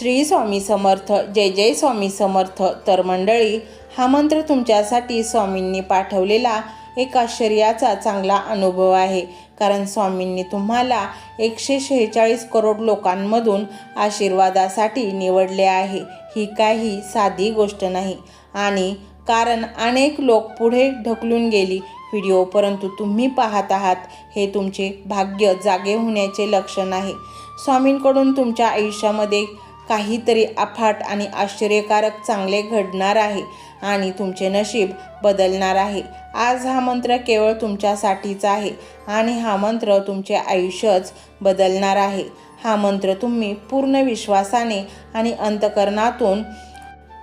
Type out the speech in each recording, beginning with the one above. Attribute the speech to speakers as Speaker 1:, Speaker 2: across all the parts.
Speaker 1: श्री स्वामी समर्थ जय जय स्वामी समर्थ. तर मंडळी हा मंत्र तुमच्यासाठी स्वामींनी पाठवलेला एक आश्चर्याचा चांगला अनुभव आहे. कारण स्वामींनी तुम्हाला एकशे शेहेचाळीस करोड लोकांमधून आशीर्वादासाठी निवडले आहे. ही काही साधी गोष्ट नाही. आणि कारण अनेक लोक पुढे ढकलून गेली. व्हिडिओ परंतु तुम्ही पाहत आहात हे तुमचे भाग्य जागे होण्याचे लक्षण आहे. स्वामींकडून तुमच्या आयुष्यामध्ये काहीतरी अफाट आणि आश्चर्यकारक चांगले घडणार आहे आणि तुमचे नशीब बदलणार आहे. आज हा मंत्र केवळ तुमच्यासाठीचा आहे आणि हा मंत्र तुमचे आयुष्यच बदलणार आहे. हा मंत्र तुम्ही पूर्ण विश्वासाने आणि अंतकरणातून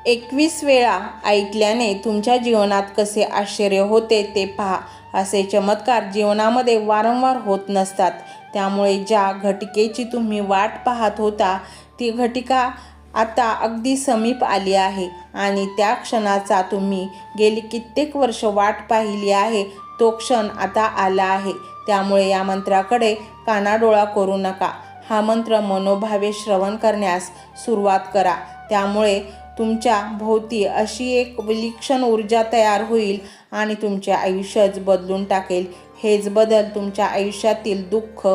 Speaker 1: एकवीस वेळा ऐकल्याने तुमच्या जीवनात कसे आश्चर्य होते ते पहा. असे चमत्कार जीवनामध्ये वारंवार होत नसतात. त्यामुळे ज्या घटकेची तुम्ही वाट पाहत होता ती घटिका आता अगदी समीप आली आहे आणि त्या क्षणाचा तुम्ही गेली कित्येक वर्ष वाट पाहिली आहे तो क्षण आता आला आहे. त्यामुळे या मंत्राकडे कानाडोळा करू नका. हा मंत्र मनोभावे श्रवण करण्यास सुरुवात करा. त्यामुळे तुमच्या भोवती अशी एक विलक्षण ऊर्जा तयार होईल आणि तुमचे आयुष्यच बदलून टाकेल. हेच बदल तुमच्या आयुष्यातील दुःख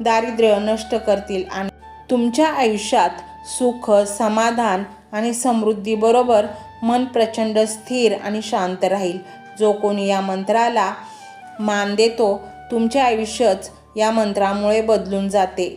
Speaker 1: दारिद्र्य नष्ट करतील आणि तुमच्या आयुष्यात सुख समाधान आणि समृद्धीबरोबर मन प्रचंड स्थिर आणि शांत राहील. जो कोणी या मंत्राला मान देतो तुमचे आयुष्यच या मंत्रामुळे बदलून जाते.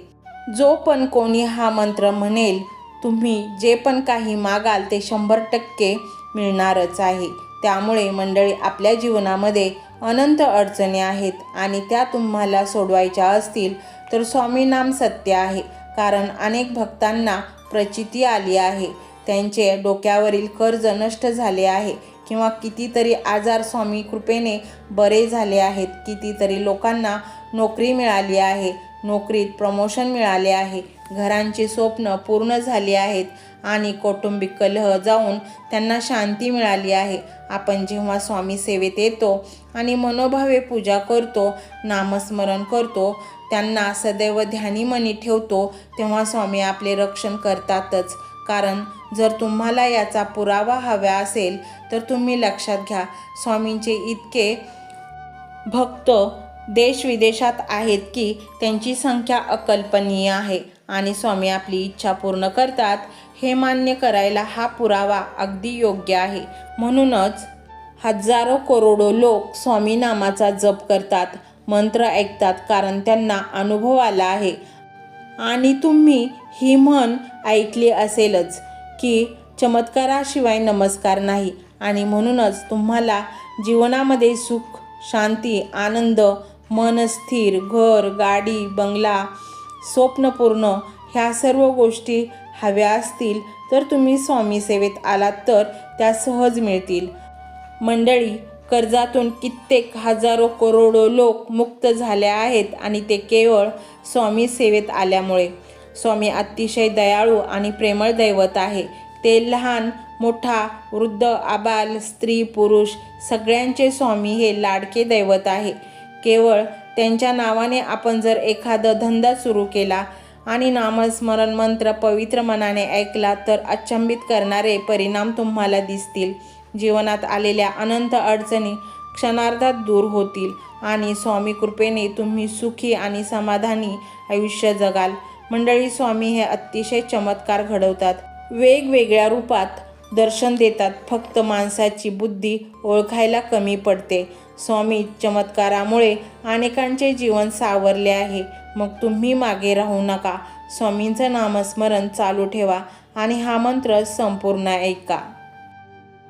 Speaker 1: जो पण कोणी हा मंत्र म्हणेल तुम्ही जे पण काही मागाल ते शंभर टक्के मिळणारच आहे. त्यामुळे मंडळी आपल्या जीवनामध्ये अनंत अडचणी आहेत आणि त्या तुम्हाला सोडवायच्या असतील तर स्वामी नाम सत्य आहे. कारण अनेक भक्तांना प्रचिती आली आहे. त्यांचे डोक्यावरील कर्ज नष्ट झाले आहे किंवा कितीतरी आजार स्वामी कृपेने बरे झाले आहेत. कितीतरी लोकांना नोकरी मिळाली आहे. नोकरीत प्रमोशन मिळाले आहे. घरांची स्वप्न पूर्ण झाली आहेत आणि कौटुंबिक कलह जाऊन त्यांना शांती मिळाली आहे. आपण जेव्हा स्वामी सेवेत येतो आणि मनोभावे पूजा करतो नामस्मरण करतो त्यांना सदैव ध्यानी मनी ठेवतो तेव्हा स्वामी आपले रक्षण करतातच. कारण जर तुम्हाला याचा पुरावा हवा असेल तर तुम्ही लक्षात घ्या स्वामींचे इतके भक्त देश विदेशात आहेत की त्यांची संख्या अकल्पनीय आहे आणि स्वामी आपली इच्छा पूर्ण करतात. हे मान्य करायला हा पुरावा अगदी योग्य आहे. म्हणूनच हजारो करोडो लोक स्वामी नामाचा जप करतात. मंत्र ऐकतात कारण त्यांना अनुभव आला आहे. आणि तुम्ही ही म्हण ऐकली असेलच की चमत्काराशिवाय नमस्कार नाही. आणि म्हणूनच तुम्हाला जीवनामध्ये सुख शांती आनंद मन स्थिर घर गाडी बंगला स्वप्नपूर्ण ह्या सर्व गोष्टी हव्या असतील तर तुम्ही स्वामी सेवेत आलात तर त्या सहज मिळतील. मंडळी कर्जातून कित्येक हजारो करोडो लोक मुक्त झाले आहेत आणि ते केवळ स्वामी सेवेत आल्यामुळे. स्वामी अतिशय दयाळू आणि प्रेमळ दैवत आहे. ते लहान मोठा वृद्ध आबाल स्त्री पुरुष सगळ्यांचे स्वामी हे लाडके दैवत आहे. केवळ त्यांच्या नावाने आपण जर एखादा धंदा सुरू केला आणि नामस्मरण मंत्र पवित्र मनाने ऐकला तर अचंबित करणारे परिणाम तुम्हाला दिसतील. जीवनात आलेल्या अनंत अडचणी क्षणार्धात दूर होतील. आणि स्वामी कृपेने तुम्ही सुखी आणि समाधानी आयुष्य जगाल. मंडळी स्वामी हे अतिशय चमत्कार घडवतात. वेगवेगळ्या रूपात दर्शन देतात. फक्त माणसाची बुद्धी ओळखायला कमी पडते. स्वामी चमत्कारामुळे अनेकांचे जीवन सावरले आहे. मग तुम्ही मागे राहू नका. स्वामींचं नामस्मरण चालू ठेवा आणि हा मंत्र संपूर्ण ऐका.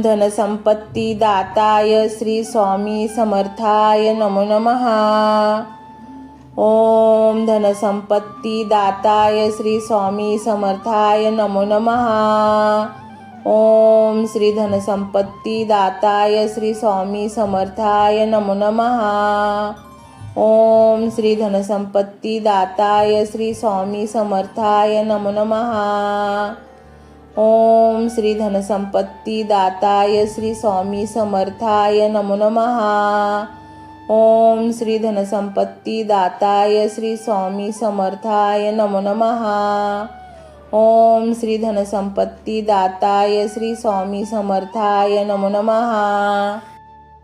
Speaker 1: ओम धनसंपत्तीदाताय श्री स्वामी समर्थाय नमो नमः। ओम धनसम्पत्तिदाताय श्री स्वामी समर्थाय नमो नमः। ओम श्री धनसम्पत्तिदाताय श्री स्वामी समर्थाय नमो नमः। ओम श्री धनसम्पत्तिदाताय श्री स्वामी समर्थाय नमो नमः। ओम श्री धनसंपत्तीदाताय श्री स्वामी समर्थाय नमो नमः. ओम श्री धनसंपत्तीदाताय श्री स्वामी समर्थाय नमो नमः. ओम श्री धनसंपत्तीदाताय श्री स्वामी समर्थाय नमो नमः.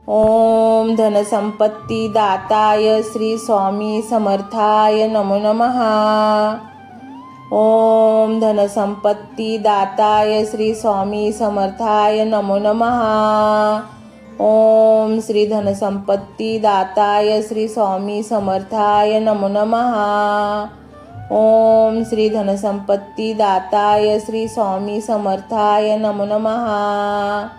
Speaker 1: ओम धनसंपत्तीदाताय श्री स्वामी समर्थाय नमो नमः. ओम धनसंपत्तीदाताय श्री स्वामी समर्थाय नमो नमहा ओम श्री धनसंपत्तीदाताय श्री स्वामी समर्थाय नमो नमहा ओम श्री धनसंपत्तीदाताय श्री स्वामी समर्थाय नमो नमहा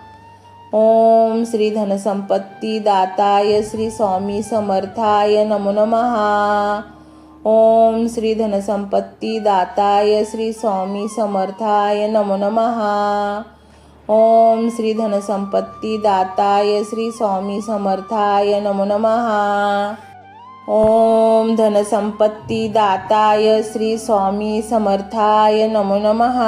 Speaker 1: ओम श्री धनसंपत्तीदाताय श्री स्वामी समर्थाय नमो नमः। ओम श्री धनसंपत्तीदाताय श्री स्वामी समर्थाय नमो नमः. ओम श्री धनसंपत्तीदाताय श्री स्वामी समर्थाय नमो नमः. ओम धनसंपत्तीदाताय श्री स्वामी समर्थाय नमो नमः.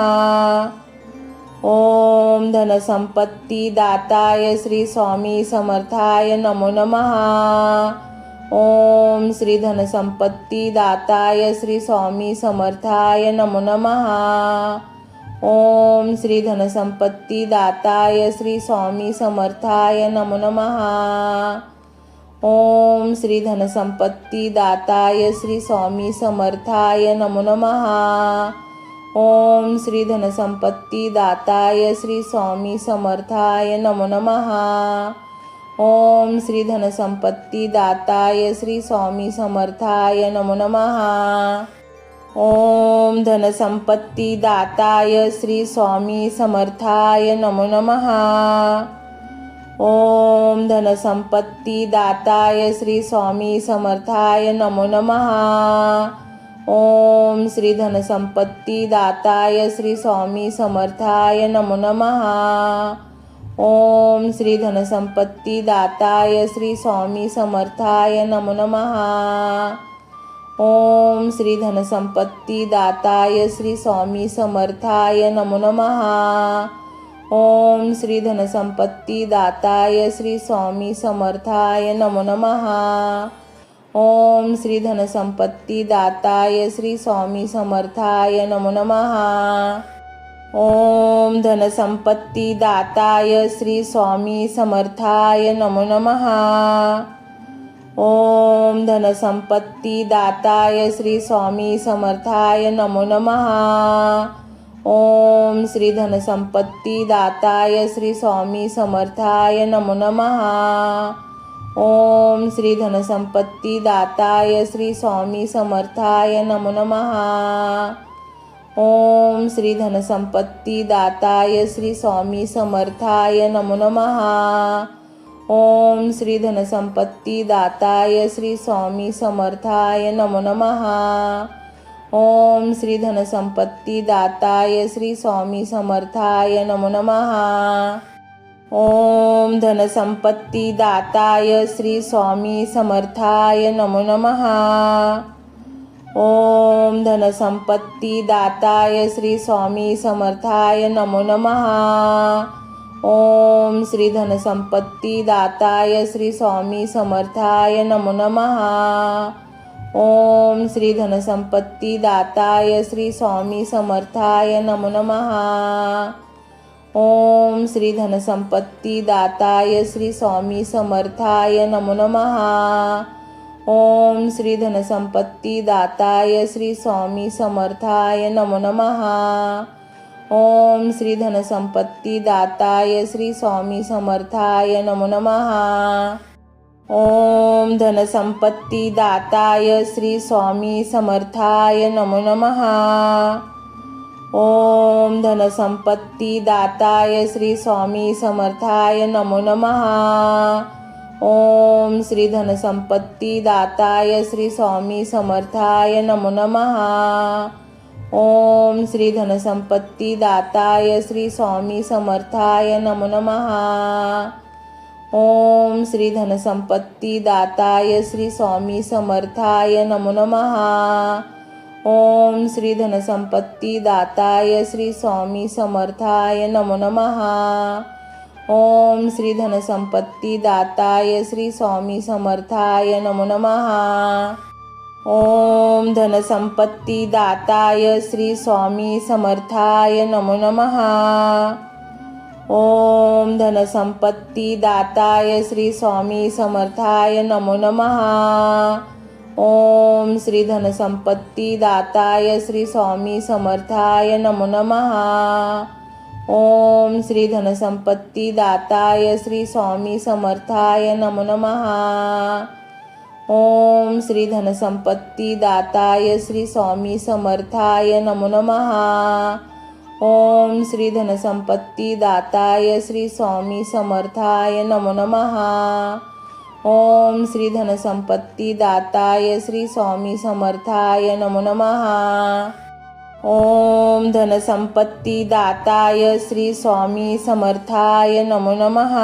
Speaker 1: ओम धनसंपत्तीदाताय श्री स्वामी समर्थाय नमो नमः. ओम श्री धनसंपत्तीदाताय श्री स्वामी समर्थाय नमो नमः. ओम श्री धनसंपत्तीदाताय श्री स्वामी समर्थाय नमो नमः. ओम श्री धनसंपत्तीदाताय श्री स्वामी समर्थाय नमो नमः. ओम श्री धनसंपत्तीदाताय श्री स्वामी समर्थाय नमो नमः. ओम श्री धनसंपत्तीदाताय श्री स्वामी समर्थाय नमो नमः. ओम धनसंपत्तीदाताय श्री स्वामी समर्थाय नमो नमः. ओम धनसंपत्तीदाताय श्री स्वामी समर्थाय नमो नमः. ओम श्री धनसंपत्तीदाताय श्री स्वामी समर्थाय नमो नमः. ओम श्री धनसंपत्तीदाताय श्री स्वामी समर्थाय नमो नमः. ओम श्री धनसंपत्तीदाताय श्री स्वामी समर्थाय नमो नमः. ओम श्री धनसंपत्तीदाताय श्री स्वामी समर्थाय नमो नमः. ओम श्री धनसंपत्तीदाताय श्री स्वामी समर्थाय नमो नमः. ओम धनसंपत्तीदाताय श्री स्वामी समर्थाय नमो नमः। ओम धनसंपत्तीदाताय श्री स्वामी समर्थाय नमो नमः। ओम श्री धनसंपत्तीदाताय श्री स्वामी समर्थाय नमो नमः। ओम श्री धनसंपत्तीदाताय श्री स्वामी समर्थाय नमो नमः। ओम श्री धनसंपत्तीदाताय श्री स्वामी समर्थाय नमो नमः. ओम श्री धनसंपत्तीदाताय श्री स्वामी समर्थाय नमो नमः. ओम श्री धनसंपत्तीदाताय श्री स्वामी समर्थाय नमो नमः. ओम धनसंपत्तीदाताय श्री स्वामी समर्थाय नमो नमः. ओम धनसंपत्ती दाताय श्री स्वामी समर्थाय नमो नमहा ओम श्री धनसंपत्ती दाताय श्री स्वामी समर्थाय नमो नमहा ओम श्री धनसंपत्ती दाताय श्री स्वामी समर्थाय नमो नमहा ओम श्री धनसंपत्ती दाताय श्री स्वामी समर्थाय नमो नमः. ओम श्री धनसंपत्ती दाताय श्री स्वामी समर्थाय नमो नमः. ओम श्री धनसंपत्ती दाताय श्री स्वामी समर्थाय नमो नमः. ओम धनसंपत्ती दाताय श्री स्वामी समर्थाय नमो नमः. ओम धनसंपत्ती दाताय श्री स्वामी समर्थाय नमो नमः. ओम श्री धनसंपत्ती दाताय श्री स्वामी समर्थाय नमो नमः। ओम श्री धनसंपत्ती दाताय श्री स्वामी समर्थाय नमो नमः। ओम श्री धनसंपत्ती दाताय श्री स्वामी समर्थाय नमो नमः। ओम श्री धनसंपत्ती दाताय श्री स्वामी समर्थाय नमो नमः। ओम श्री धनसंपत्ती दाताय श्री स्वामी समर्थाय नमो नमः. ओम धनसंपत्ती दाताय श्री स्वामी समर्थाय नमो नमः. ओम धनसंपत्ती दाताय श्री स्वामी समर्थाय नमो नमः. ओम श्री धनसंपत्ती दाताय श्री स्वामी समर्थाय नमो नमः. ओम श्री धनसंपत्ती दाताय श्री स्वामी समर्थाय नमो नमः. ओम श्री धनसंपत्ती दाताय श्री स्वामी समर्थाय नमो नमः. ओम श्री धनसंपत्ती दाताय श्री स्वामी समर्थाय नमो नमः. ओम श्री धनसंपत्ती दाताय श्री स्वामी समर्थाय नमो नमः. ओम धनसंपत्ती दाताय श्री स्वामी समर्थाय नमो नमः।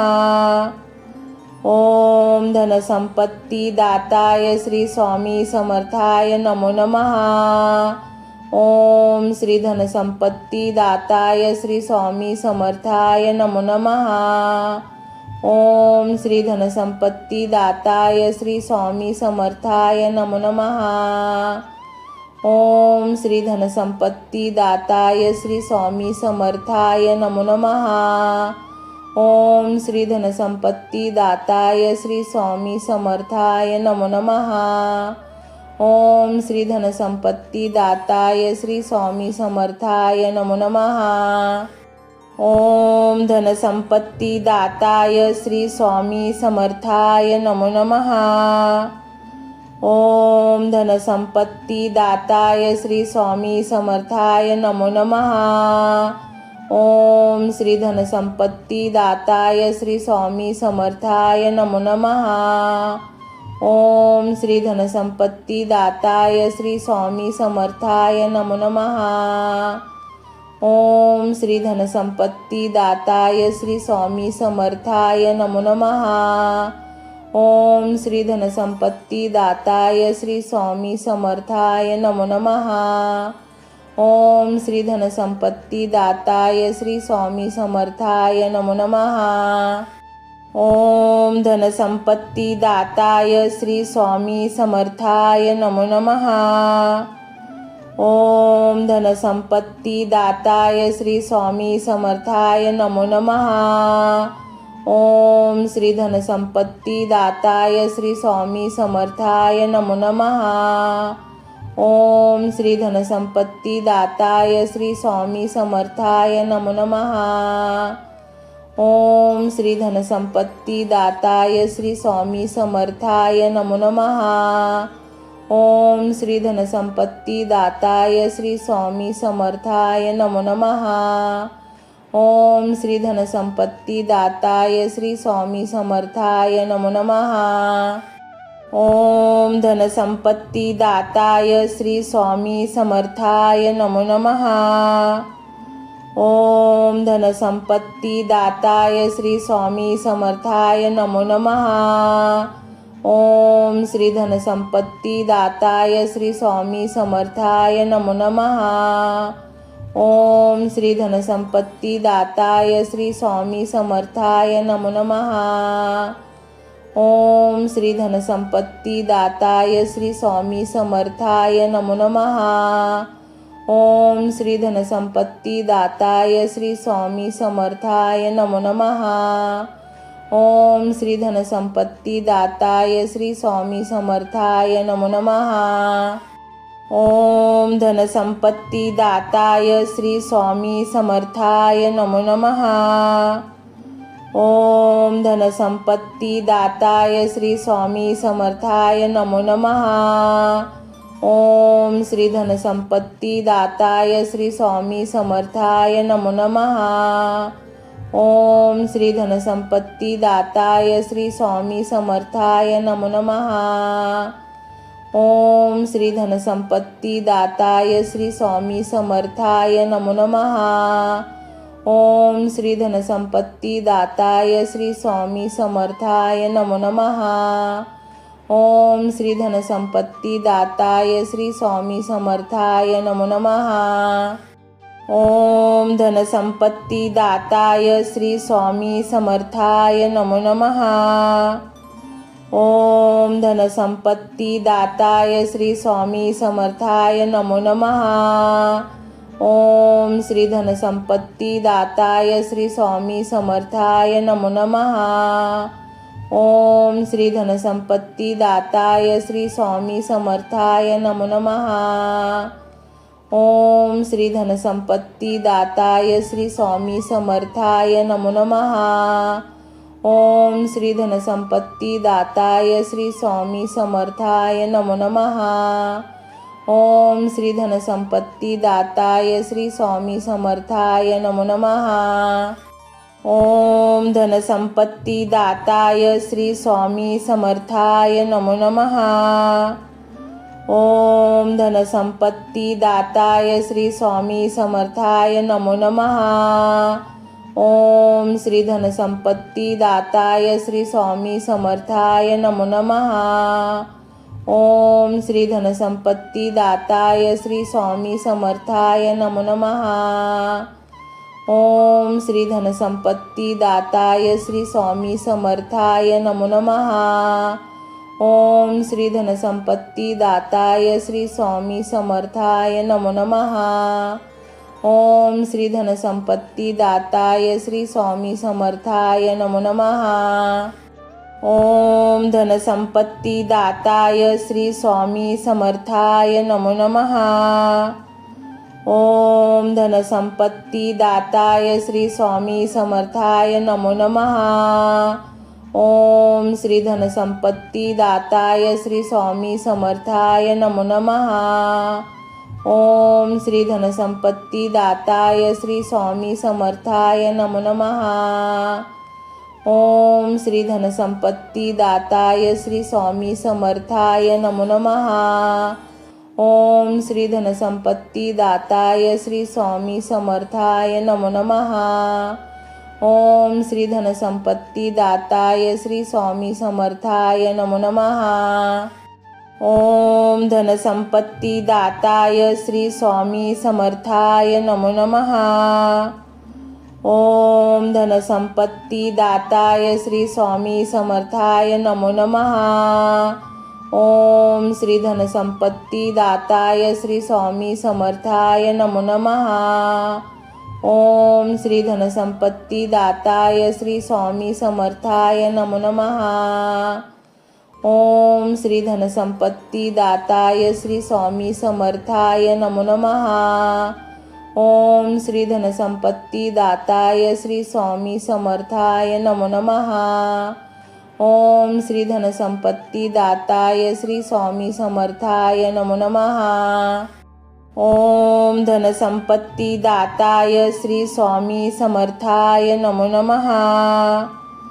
Speaker 1: ओम धनसंपत्ती दाताय श्री स्वामी समर्थाय नमो नमः। ओम श्री धनसंपत्ती दाताय श्री स्वामी समर्थाय नमो नमः। ओम श्री धनसंपत्ती दाताय श्री स्वामी समर्थाय नमो नमः। ओम श्री धनसंपत्ती दाताय श्री स्वामी समर्थाय नमो नमः. ओम श्री धनसंपत्ती दाताय श्री स्वामी समर्थाय नमो नमः. ओम श्री धनसंपत्ती दाताय श्री स्वामी समर्थाय नमो नमः. ओम धनसंपत्ती दाताय श्री स्वामी समर्थाय नमो नमः. ओम धनसंपत्ती दाताय श्री स्वामी समर्थाय नमो नमहा ओम श्री धनसंपत्ती दाताय श्री स्वामी समर्थाय नमो नमहा ओम श्री धनसंपत्ती दाताय श्री स्वामी समर्थाय नमो नमहा ओम श्री धनसंपत्ती दाताय श्री स्वामी समर्थाय नमो नमः। ओम श्री धनसंपत्ती दाताय श्री स्वामी समर्थाय नमो नमः. ओम श्री धनसंपत्ती दाताय श्री स्वामी समर्थाय नमो नमः. ओम धनसंपत्ती दाताय श्री स्वामी समर्थाय नमो नमः. ओम धनसंपत्ती दाताय श्री स्वामी समर्थाय नमो नमः. ओम श्री धनसंपत्ती दाताय श्री स्वामी समर्थाय नमो नमहा ओम श्री धनसंपत्ती दाताय श्री स्वामी समर्थाय नमो नमहा ओम श्री धनसंपत्ती दाताय श्री स्वामी समर्थाय नमो नमहा ओम श्री धनसंपत्ती दाताय श्री स्वामी समर्थाय नमो नमहा ओम श्री धनसंपत्ती दाताय श्री स्वामी समर्थाय नमो नमः. ओम धनसंपत्ती दाताय श्री स्वामी समर्थाय नमो नमः. ओम धनसंपत्ती दाताय श्री स्वामी समर्थाय नमो नमः. ओम श्री धनसंपत्ती दाताय श्री स्वामी समर्थाय नमो नमः. ओम श्री धनसंपत्ती दाताय श्री स्वामी समर्थाय नमो नमः. ओम श्री धनसंपत्ती दाताय श्री स्वामी समर्थाय नमो नमः. ओम श्री धनसंपत्ती दाताय श्री स्वामी समर्थाय नमो नमः. ओम श्री धनसंपत्ती दाताय श्री स्वामी समर्थाय नमो नमः. ओम धनसंपत्ती दाताय श्री स्वामी समर्थाय नमो नमः। ओम धनसंपत्ती दाताय श्री स्वामी समर्थाय नमो नमः। ओम श्री धनसंपत्ती दाताय श्री स्वामी समर्थाय नमो नमः। ओम श्री धनसंपत्ती दाताय श्री स्वामी समर्थाय नमो नमः। ओम श्री धनसंपत्ती दाताय श्री स्वामी समर्थाय नमो नमः. ओम श्री धनसंपत्ती दाताय श्री स्वामी समर्थाय नमो नमः. ओम श्री धनसंपत्ती दाताय श्री स्वामी समर्थाय नमो नमः. ओम धनसंपत्ती दाताय श्री स्वामी समर्थाय नमो नमः. ओम धनसंपत्ती दाताय श्री स्वामी समर्थाय नमो नमहा ओम श्री धनसंपत्ती दाताय श्री स्वामी समर्थाय नमो नमः। ओम श्री धनसंपत्ती दाताय श्री स्वामी समर्थाय नमो नमः। ओम श्री धनसंपत्ती दाताय श्री स्वामी समर्थाय नमो नमः। ओम श्री धनसंपत्ती दाताय श्री स्वामी समर्थाय नमो नमः. ओम श्री धनसंपत्ती दाताय श्री स्वामी समर्थाय नमो नमः. ओम धनसंपत्ती दाताय श्री स्वामी समर्थाय नमो नमः. ओम धनसंपत्ती दाताय श्री स्वामी समर्थाय नमो नमः. ओम श्री धनसंपत्ती दाताय श्री स्वामी समर्थाय नमो नमः. ओम श्री धनसंपत्ती दाताय श्री स्वामी समर्थाय नमो नमहा ओम श्री धनसंपत्ती दाताय श्री स्वामी समर्थाय नमो नमहा ओम श्री धनसंपत्ती दाताय श्री स्वामी समर्थाय नमो नमः. ओम श्री धनसंपत्ती दाताय श्री स्वामी समर्थाय नमो नमः. ओम धनसंपत्ती दाताय श्री स्वामी समर्थाय नमो नमः. ओम धनसंपत्ती दाताय श्री स्वामी समर्थाय नमो नमः. ओम श्री धनसंपत्ती दाताय श्री स्वामी समर्थाय नमो नमः. ओम श्री धनसंपत्ती दाताय श्री स्वामी समर्थाय नमो नमः. ओम श्री धनसंपत्ती दाताय श्री स्वामी समर्थाय नमो नमः. ओम श्री धनसंपत्ती दाताय श्री स्वामी समर्थाय नमो नमः. ओम श्री धनसंपत्ती दाताय श्री स्वामी समर्थाय नमो नमः. ओम धनसंपत्ती दाताय श्री स्वामी समर्थाय नमो नमः। ओम धनसंपत्ती दाताय श्री स्वामी समर्थाय नमो नमः। ओम श्री धनसंपत्ती दाताय श्री स्वामी समर्थाय नमो नमः। ओम श्री धनसंपत्ती दाताय श्री स्वामी समर्थाय नमो नमः। ओम श्री धनसंपत्ती दाताय श्री स्वामी समर्थाय नमो नमः. ओम श्री धनसंपत्ती दाताय श्री स्वामी समर्थाय नमो नमः. ओम श्री धनसंपत्ती दाताय श्री स्वामी समर्थाय नमो नमः. ओम धनसंपत्ती दाताय श्री स्वामी समर्थाय नमो नमः.